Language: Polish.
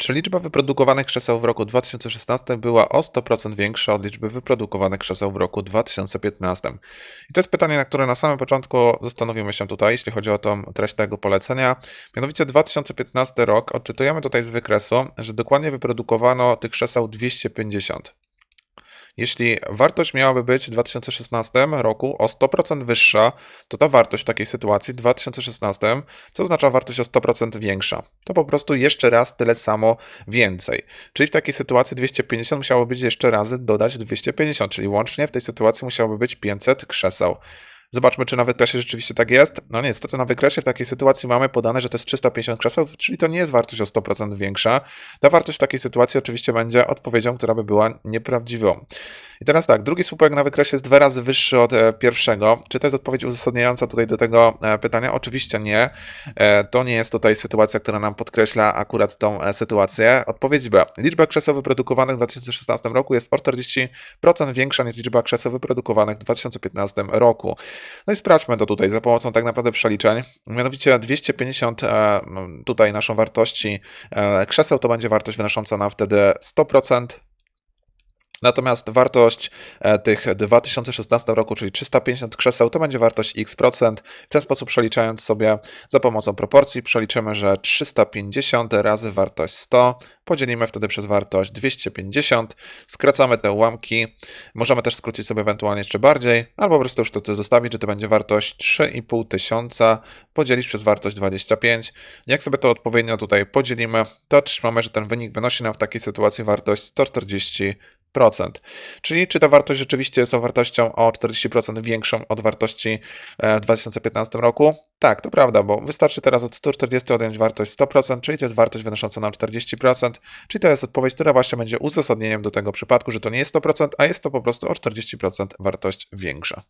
Czy liczba wyprodukowanych krzeseł w roku 2016 była o 100% większa od liczby wyprodukowanych krzeseł w roku 2015? I to jest pytanie, na które na samym początku zastanowimy się tutaj, jeśli chodzi o tą treść tego polecenia. Mianowicie 2015 rok, odczytujemy tutaj z wykresu, że dokładnie wyprodukowano tych krzeseł 250. Jeśli wartość miałaby być w 2016 roku o 100% wyższa, to ta wartość w takiej sytuacji w 2016, co oznacza wartość o 100% większa, to po prostu jeszcze raz tyle samo więcej. Czyli w takiej sytuacji 250 musiało być jeszcze razy dodać 250, czyli łącznie w tej sytuacji musiałoby być 500 krzeseł. Zobaczmy, czy na wykresie rzeczywiście tak jest. No niestety na wykresie w takiej sytuacji mamy podane, że to jest 350 krzeseł, czyli to nie jest wartość o 100% większa. Ta wartość w takiej sytuacji oczywiście będzie odpowiedzią, która by była nieprawdziwą. I teraz tak, drugi słupek na wykresie jest dwa razy wyższy od e, pierwszego. Czy to jest odpowiedź uzasadniająca tutaj do tego e, pytania? Oczywiście nie. E, To nie jest tutaj sytuacja, która nam podkreśla akurat tą sytuację. Odpowiedź B. Liczba krzeseł wyprodukowanych w 2016 roku jest o 40% większa niż liczba krzeseł wyprodukowanych w 2015 roku. No i sprawdźmy to tutaj za pomocą tak naprawdę przeliczeń. Mianowicie 250 e, tutaj naszą wartości e, krzeseł to będzie wartość wynosząca nam wtedy 100%. Natomiast wartość e, tych 2016 roku, czyli 350 krzeseł, to będzie wartość x procent. W ten sposób przeliczając sobie za pomocą proporcji, przeliczymy, że 350 razy wartość 100 podzielimy wtedy przez wartość 250, skracamy te ułamki, możemy też skrócić sobie ewentualnie jeszcze bardziej, albo po prostu już to, zostawić, że to będzie wartość 3,5 tysiąca podzielić przez wartość 25. Jak sobie to odpowiednio tutaj podzielimy, to otrzymamy, że ten wynik wynosi nam w takiej sytuacji wartość 140 Czyli czy ta wartość rzeczywiście jest wartością o 40% większą od wartości e, w 2015 roku? Tak, to prawda, bo wystarczy teraz od 140 odjąć wartość 100%, czyli to jest wartość wynosząca nam 40%, czyli to jest odpowiedź, która właśnie będzie uzasadnieniem do tego przypadku, że to nie jest 100%, a jest to po prostu o 40% wartość większa.